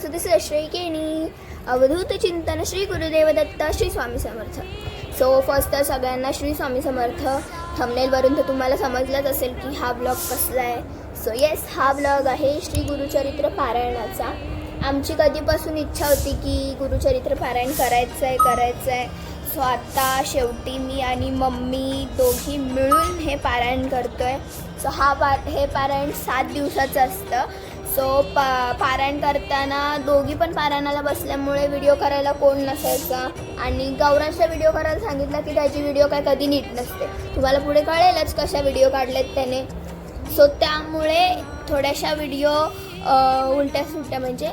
सुद्धा श्री केणी अवधूत चिंतन श्री गुरुदेव दत्त श्री स्वामी समर्थ. सो फर्स्ट तर सगळ्यांना श्री स्वामी समर्थ. थंबनेलवरून तर तुम्हाला समजलंच असेल की हा ब्लॉग कसला आहे. सो येस हा ब्लॉग आहे श्री गुरुचरित्र पारायणाचा. आमची कधीपासून इच्छा होती की गुरुचरित्र पारायण करायचं आहे करायचं आहे सो आता शेवटी मी आणि मम्मी दोघी मिळून हे पारायण करतो आहे सो हा पा हे पारायण सात दिवसाचं असतं. सो पा पारायण करताना दोघी पण पारायणाला बसल्यामुळे व्हिडिओ करायला कोण नसायचा. आणि गौरांशला व्हिडिओ करायला सांगितलं की त्याची व्हिडिओ काय कधी नीट नसते. तुम्हाला पुढे कळेलच कशा व्हिडिओ काढलेत त्याने. सो त्यामुळे थोड्याशा व्हिडिओ उलट्या सुलट्या म्हणजे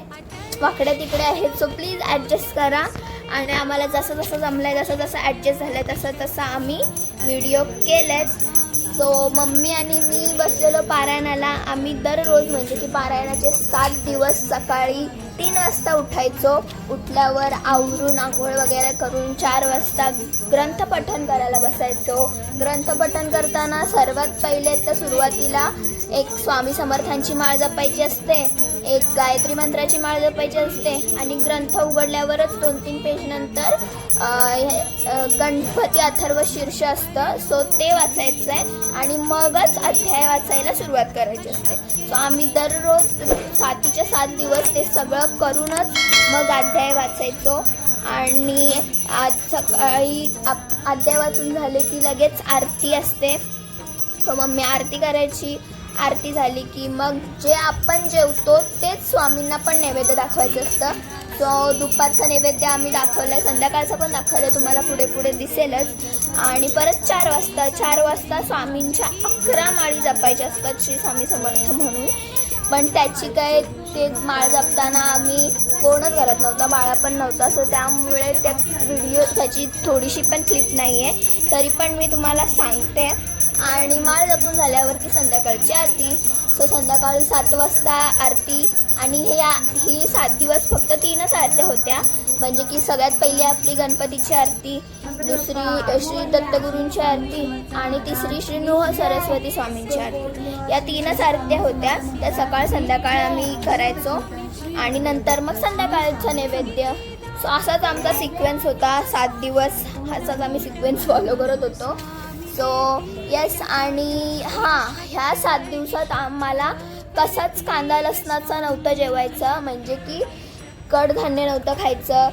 वाकड्या तिकडे आहेत. सो प्लीज ॲडजस्ट करा. आणि आम्हाला जसं जसं जमलं आहे जसं जसं ॲडजस्ट झालं आहे तसं तसं आम्ही व्हिडिओ केलेत. सो मम्मी आणि मी बसलेलो पारायणाला. आम्ही दररोज म्हणजे की पारायणाचे सात दिवस सकाळी तीन वाजता उठायचो. उठल्यावर आवरून आंघोळ वगैरे करून चार वाजता ग्रंथपठन करायला बसायचो. ग्रंथपठन करताना सर्वात पहिले तर सुरुवातीला एक स्वामी समर्थांची माळ जपायची असते. एक गायत्री मंत्राची माळ जपायची असते. आणि ग्रंथ उघडल्यावरच दोन तीन पेज नंतर गणपती अथर्व शीर्ष असतं. सो ते वाचायचं आहे आणि मगच अध्याय वाचायला सुरुवात करायची असते. सो आम्ही दररोज सातीच्या सात दिवस ते सगळं करूनच मग अध्याय वाचायचो. आणि आज सकाळी आप अध्याय वाचून झाले की लगेच आरती असते. सो मम्मी आरती करायची. आरती झाली की मग जे आपण जेवतो तेच स्वामींना पण नैवेद्य दाखवायचं असतं. सो दुपारचं नैवेद्य आम्ही दाखवलं आहे संध्याकाळचं पण दाखवलं तुम्हाला पुढे पुढे दिसेलच. आणि परत चार वाजता चार वाजता स्वामींच्या अकरा माळी जपायच्या असतात श्री स्वामी समर्थ म्हणून. पण त्याची काय ते माळ जपताना आम्ही कोणच करत नव्हता. बाळा पण नव्हता. सो त्यामुळे त्या व्हिडिओ त्याची थोडीशी पण क्लिप नाही आहे तरी पण मी तुम्हाला सांगते. आणि माळ जपून झाल्यावरती संध्याकाळची आरती. सो संध्याकाळी सात वाजता आरती आणि हे ही सात दिवस फक्त तीनच आरत्या होत्या. म्हणजे की सगळ्यात पहिली आपली गणपतीची आरती दुसरी श्री दत्तगुरूंची आरती आणि तिसरी श्री नृह सरस्वती स्वामींची आरती. या तीनच आरत्या होत्या. त्या सकाळ संध्याकाळ आम्ही करायचो. आणि नंतर मग संध्याकाळचं नैवेद्य. सो असाच आमचा सिक्वेन्स होता. सात दिवस असाच आम्ही सिक्वेन्स फॉलो करत होतो. सो येस आणि हां ह्या सात दिवसात आम्हाला कसाच कांदा लसणाचा नव्हतं जेवायचा म्हणजे की कडधान्य नव्हतं खायचं.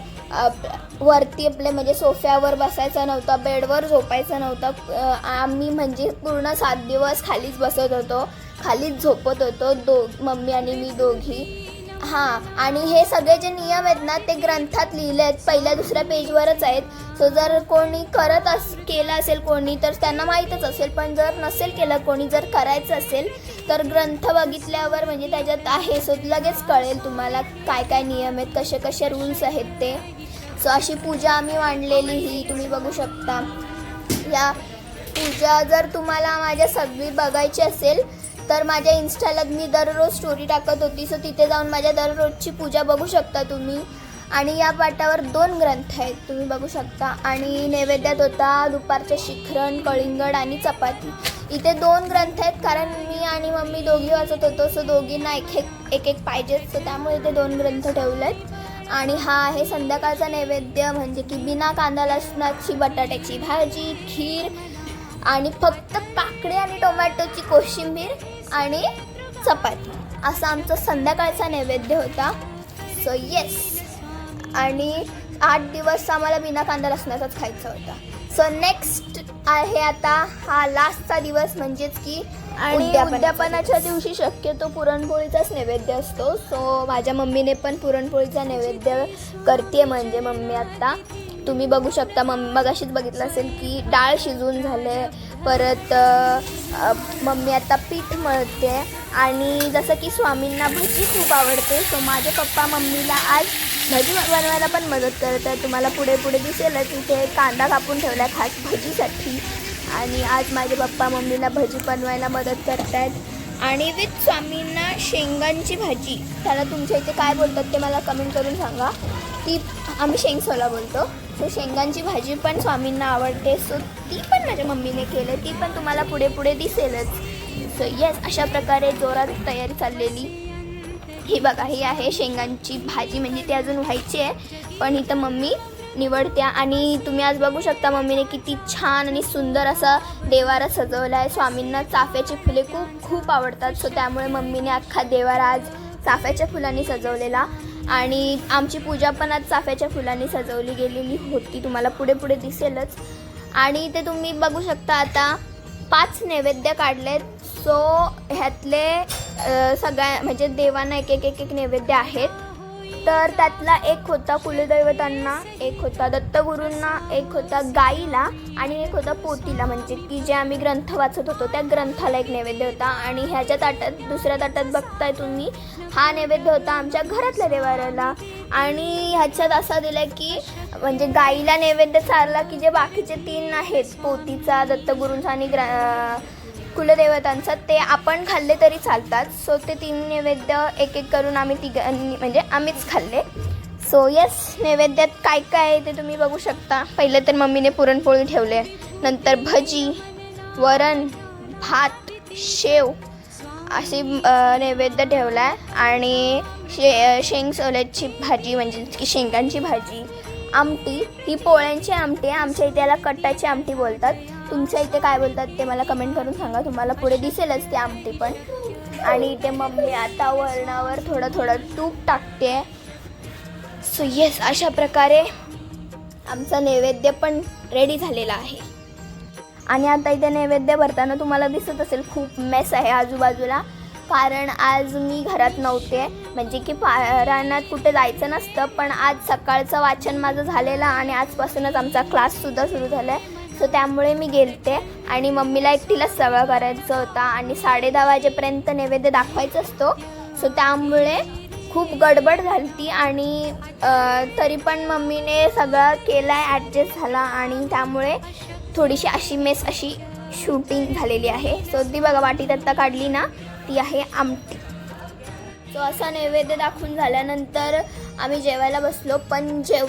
वरती आपले म्हणजे सोफ्यावर बसायचं नव्हतं बेडवर झोपायचं नव्हतं. आम्ही म्हणजे पूर्ण सात दिवस खालीच बसत होतो खालीच झोपत होतो दो मम्मी आणि मी दोघी. हां आणि हे सगळे जे नियम आहेत ना ते ग्रंथात लिहिले आहेत पहिल्या दुसऱ्या पेजवरच आहेत. सो जर कोणी करत अस केलं असेल कोणी तर त्यांना माहीतच असेल पण जर नसेल केलं कोणी जर करायचं असेल तर ग्रंथ बघितल्यावर म्हणजे त्याच्यात आहे सो लगेच कळेल तुम्हाला काय काय नियम आहेत कसे कसे रूल्स आहेत ते. सो अशी पूजा आम्ही मांडलेली ही तुम्ही बघू शकता. या पूजा जर तुम्हाला माझ्या सगळी बघायची असेल तर माझ्या इन्स्टाला मी दररोज स्टोरी टाकत होती. सो तिथे जाऊन माझ्या दररोजची पूजा बघू शकता तुम्ही. आणि या पाटावर दोन ग्रंथ आहेत तुम्ही बघू शकता. आणि नैवेद्यात होता दुपारचं शिखरण कळिंगड आणि चपाती. इथे दोन ग्रंथ आहेत कारण मी आणि मम्मी दोघी वाचत होतो सो दोघींना एक एक एक एक पाहिजेच सो त्यामुळे इथे दोन ग्रंथ ठेवलेत आणि हा आहे संध्याकाळचा नैवेद्य म्हणजे की बिना कांदा लसणाची बटाट्याची भाजी खीर आणि फक्त काकडी आणि टोमॅटोची कोशिंबीर आणि चपाती. असा आमचा संध्याकाळचा नैवेद्य होता. सो येस आणि आठ दिवस आम्हाला बिना कांदा लसणाचाच खायचा होता. सो नेक्स्ट आहे आता हा लास्टचा दिवस म्हणजेच की आणि उद्यापनाच्या दिवशी शक्यतो पुरणपोळीचाच नैवेद्य असतो. सो माझ्या मम्मीने पण पुरणपोळीचा नैवेद्य करते म्हणजे मम्मी आत्ता तुम्ही बघू शकता मम्मी मगाशीच बघितलं असेल की डाळ शिजून झाले परत मम्मी आता पीठ मळते आणि जसं की स्वामींना भजी खूप आवडते. सो माझे पप्पा मम्मीला आज भाजी बनवायला पण मदत करत आहे. तुम्हाला पुढे पुढे दिसेलच. इथे कांदा कापून ठेवला खास भजीसाठी. आणि आज माझे पप्पा मम्मीला भजी बनवायला मदत करत आहेत. आणि विथ स्वामींना शेंगांची भाजी. त्याला तुमच्या इथे काय बोलतात ते मला कमेंट करून सांगा. ती आम्ही शेंगसोला बोलतो. सो शेंगांची भाजी पण स्वामींना आवडते. सो ती पण माझ्या मम्मीने केली. ती पण तुम्हाला पुढे पुढे दिसेलच. सो येस अशा प्रकारे जोरात तयारी चाललेली. ही बघा ही आहे शेंगांची भाजी. म्हणजे ती अजून व्हायची आहे. पण इथं मम्मी निवडत्या. आणि तुम्ही आज बघू शकता मम्मीने किती छान आणि सुंदर असा देवारा सजवला आहे स्वामींना चाफ्याची फुले खूप खूप आवडतात. सो त्यामुळे मम्मीने अख्खा देवारा आज चाफ्याच्या फुलांनी सजवलेला. आणि आमची पूजा पण आज चाफ्याच्या फुलांनी सजवली गेलेली होती. तुम्हाला पुढे पुढे दिसेलच. आणि ते तुम्ही बघू शकता आता पाच नैवेद्य काढलेत. सो ह्यातले सगळ्या म्हणजे देवांना एक एक एक एक नैवेद्य आहेत. तर त्यातला एक होता कुलदैवतांना एक होता दत्तगुरूंना एक होता गाईला आणि एक होता पोतीला. म्हणजे की जे आम्ही ग्रंथ वाचत होतो त्या ग्रंथाला एक नैवेद्य होता. आणि ह्याच्या ताटात दुसऱ्या ताटात बघताय तुम्ही हा नैवेद्य होता आमच्या घरातल्या देवाऱ्याला. आणि ह्याच्यात असा दिलं की म्हणजे गाईला नैवेद्य चालला की जे बाकीचे तीन आहेत पोतीचा दत्तगुरूंचा आणि ग्र कुलदेवतांचा ते आपण खाल्ले तरी चालतात. सो ते तीन नैवेद्य एक एक करून आम्ही तिघांनी म्हणजे आम्हीच खाल्ले. सो यस नैवेद्यात काय काय आहे ते तुम्ही बघू शकता. पहिले तर मम्मीने पुरणपोळी ठेवले. नंतर भजी वरण भात शेव अशी नैवेद्य ठेवला. आहे आणि शे शेंग सोल्याची भाजी म्हणजे की शेंगांची भाजी आमटी. ही पोळ्यांची आमटी आहे. आमच्या इथे याला कट्टाची आमटी बोलतात. तुमच्या इथे काय बोलतात ते मला कमेंट करून सांगा. तुम्हाला पुढे दिसेलच ते आमटी पण. आणि इथे मम्मी आता वरणावर थोडं थोडं तूप टाकते. सो येस अशा प्रकारे आमचा नैवेद्य पण रेडी झालेला आहे. आणि आता इथे नैवेद्य भरताना तुम्हाला दिसत असेल खूप मेस आहे आजूबाजूला. कारण आज मी घरात नव्हते. म्हणजे की पारायणात कुठे जायचं नसतं पण आज सकाळचं वाचन माझं झालेलं आणि आजपासूनच आमचा क्लाससुद्धा सुरू झाला आहे सो त्यामुळे मी गेलते आणि मम्मीला एकटीलाच सगळं करायचं होता आणि साडे दहा वाजेपर्यंत नैवेद्य दाखवायचा असतो. सो त्यामुळे खूप गडबड झाली ती आणि तरी पण मम्मीने सगळं केलं आहे ॲडजस्ट झाला आणि त्यामुळे थोडीशी अशी मेस अशी शूटिंग झालेली आहे. सो ती बघा वाटीत आत्ता काढली ना ती आहे आमटी. सो असा नैवेद्य दाखवून झाल्यानंतर आम्ही जेवायला बसलो पण जेव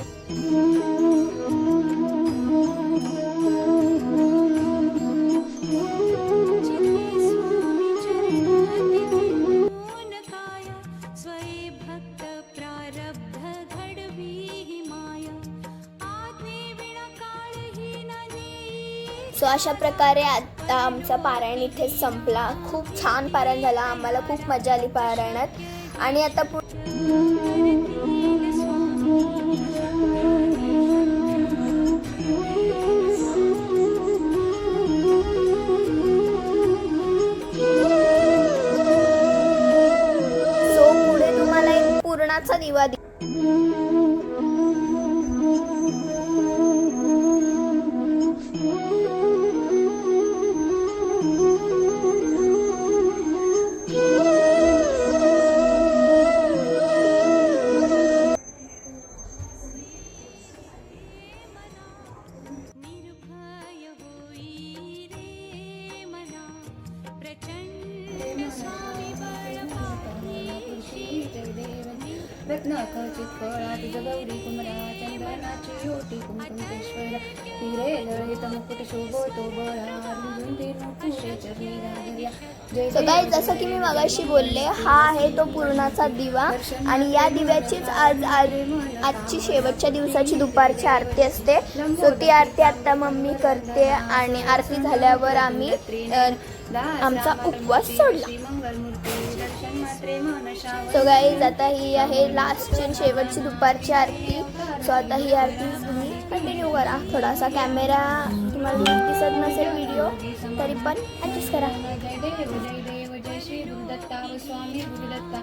अशा प्रकारे आत्ता आमचा पारायण इथे संपला. खूप छान पारायण झाला. आम्हाला खूप मजा आली पारायणात. आणि आता पु जसं की मी मगाशी बोलले हा आहे तो पूर्णाचा दिवा आणि या दिव्याचीच आज आज आजची शेवटच्या दिवसाची दुपारची आरती असते. सो ती आरती आता मम्मी करते आणि आरती झाल्यावर आम्ही आमचा उपवास सोडला. सो गाईज आता ही आहे लास्टची आणि शेवटची दुपारची आरती. सो आता ही आरती तुम्ही कंटिन्यू करा. थोडासा कॅमेरा तुम्हाला दिसत नसेल व्हिडिओ तरी पण ॲडजस्ट करा. श्री गुरुदत्ता व स्वामी गुरुदत्ता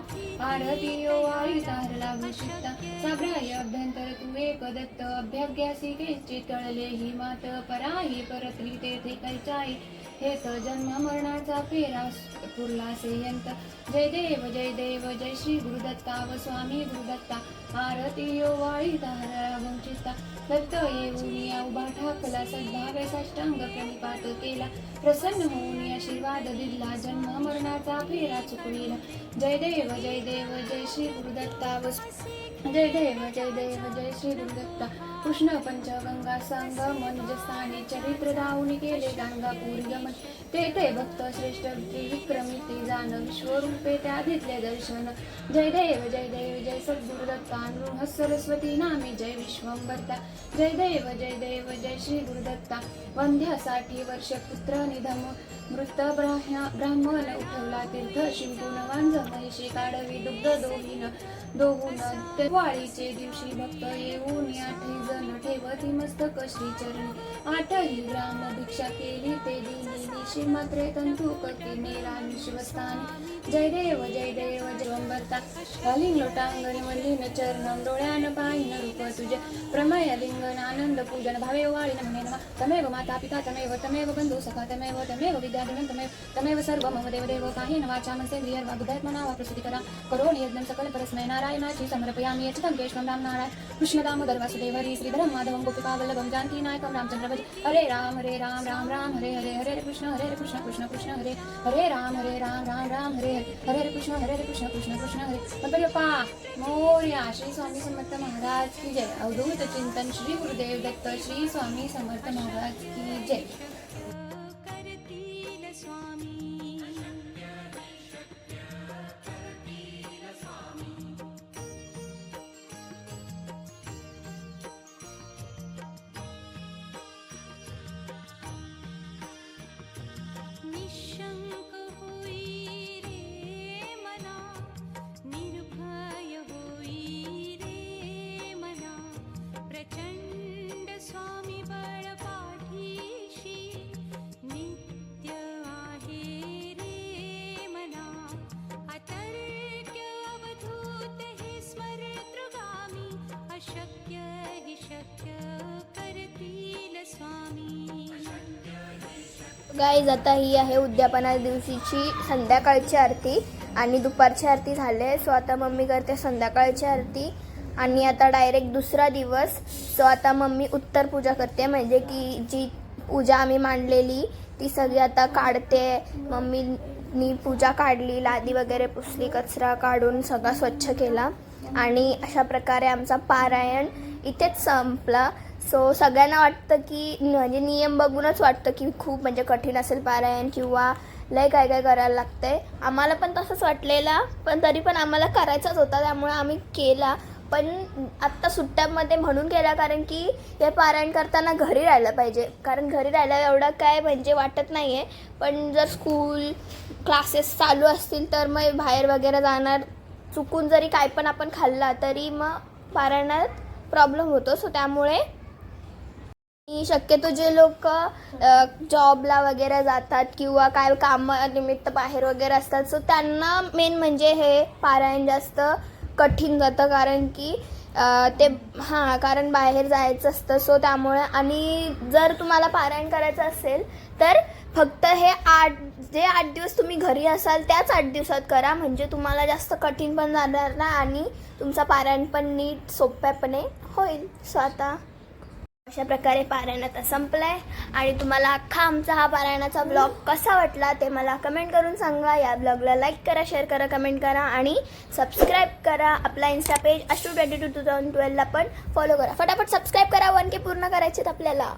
आरती यो आई तारला भूषिता साब्राय अभ्यंतर तू एक दत्त अभ्याग्यासी केची तळले ही मात पराही परत्री तेथे कैचाई हे हेत जन्म मरणाचा फेरा पुरला सेयंत. जय देव जय देव जय श्री गुरुदत्ता व स्वामी गुरुदत्ता आरती यो वाळी तारला वंचिता दत्त येऊन या उभा साष्टांग प्रणिपात केला. प्रसन्न होऊन आशीर्वाद दिला. जन्म मरणाचा फेरा चुकविला. जय देव जय देव जय श्री गुरुदत्ता. वस्तू जय देव जय देव जय श्री गुरुदत्ता. कृष्ण पंचगंगा संगम निजस्थानी चरित्र दाऊनी केले गाणगापूर ते ते भक्त श्रेष्ठ विक्रमी ते जाण विश्वरूपे त्या घेतले दर्शन. जय देव जय देव जय सद्गुरुदत्ता नृह सरस्वती नामे जय विश्वंभरता. जय देव जय देव जय श्री गुरुदत्ता. वंध्यासाठी वर्ष पुत्र निधम. मृत ब्राह्मण उठवला तीर्थ शिंपून वांझ महिषी काढवी दुग्ध दोहीन दोहून वाळीचे दिवशी भक्त येऊन आठी जण ठेवती मस्तक श्री चरणी आठही ग्राम भिक्षा केली ते दिनी निशी मात्रे तंतु कती नेरा शिवस्थान जय देव जय देव जगंबरता कालिंग लोटांगण वल्लीन चरणम डोळ्यान पाहिन रूप तुझे. प्रमय लिंगन आनंद पूजन भावे वाळी नमे नमः. तमेव माता पिता तमेव तमेव बंधू सखा तमेव तमेव विद्याधनं तमेव तमेव सर्व मम देव देव काही नवाचा मनसे क्रियर वा वा प्रसिद्धी करा सकल परस्मय नारायणाची समर्पयामि यच्छतं केशवं राम नारायण कृष्ण दामोदर वासुदेव हरी श्रीधरं माधवं गोपिकावल्लभं जानकी नायकं रामचंद्रभज हरे राम हरे राम राम राम हरे हरे हरे कृष्ण हरे कृष्ण कृष्ण कृष्ण हरे हरे राम हरे राम राम राम हरे हरे हरे कृष्ण हरे कृष्ण कृष्ण कृष्ण हरे गणपती मोर्या श्री स्वामी समर्थ महाराज की जय। अवधूत चिंतन श्री गुरुदेव दत्त श्री स्वामी समर्थ महाराज की जय। अशक्य हि शक्य करतील स्वामी. गाईज आता ही आहे उद्यापना दिवशीची संध्याकाळची आरती आणि दुपारची आरती झाले सो आता मम्मी करते संध्याकाळची आरती आणि आता डायरेक्ट दुसरा दिवस. सो आता मम्मी उत्तर पूजा करते. म्हणजे की जी पूजा आम्ही मांडलेली ती सगळी आता काढते. मम्मीनी पूजा काढली लादी वगैरे पुसली कचरा काढून सगळा स्वच्छ केला. आणि अशा प्रकारे आमचा पारायण इथेच संपला. सो सगळ्यांना वाटतं की म्हणजे नियम बघूनच वाटतं की खूप म्हणजे कठीण असेल पारायण किंवा लय काय काय करायला लागतंय. आम्हाला पण तसंच वाटलेला पण तरी पण आम्हाला करायचाच होता त्यामुळे आम्ही केला. पण आत्ता सुट्ट्यामध्ये म्हणून केला कारण की हे पारायण करताना घरी राहिलं पाहिजे. कारण घरी राहायला एवढं काय म्हणजे वाटत नाही आहे पण जर स्कूल क्लासेस चालू असतील तर मग बाहेर वगैरे जाणार चुकून जरी काय पण आपण खाल्ला तरी मग पारायणात प्रॉब्लेम होतो. सो त्यामुळे आणि शक्यतो जे लोक जॉबला वगैरे जातात किंवा काय कामानिमित्त बाहेर वगैरे असतात सो त्यांना मेन म्हणजे हे पारायण जास्त कठीण जातं. कारण की ते हां कारण बाहेर जायचं असतं. सो त्यामुळे आणि जर तुम्हाला पारायण करायचं असेल तर फक्त हे आठ जे आठ दिवस तुम्ही घरी असाल त्याच आठ दिवसात करा. म्हणजे तुम्हाला जास्त कठीण पण जाणार ना आणि तुमचा पारायण पण नीट सोप्यापणे होईल. सो आता अशा प्रकारे पारायण आता आहे आणि तुम्हाला अख्खा आमचा हा पारायणाचा ब्लॉग कसा वाटला ते मला कमेंट करून सांगा. या ब्लॉगला लाईक करा शेअर करा कमेंट करा आणि सबस्क्राईब करा. आपला Insta page Ashu twenty two two thousand ट्वेल्वला पण फॉलो करा. फटाफट सबस्क्राईब करा. वन के पूर्ण करायचे आहेत आपल्याला.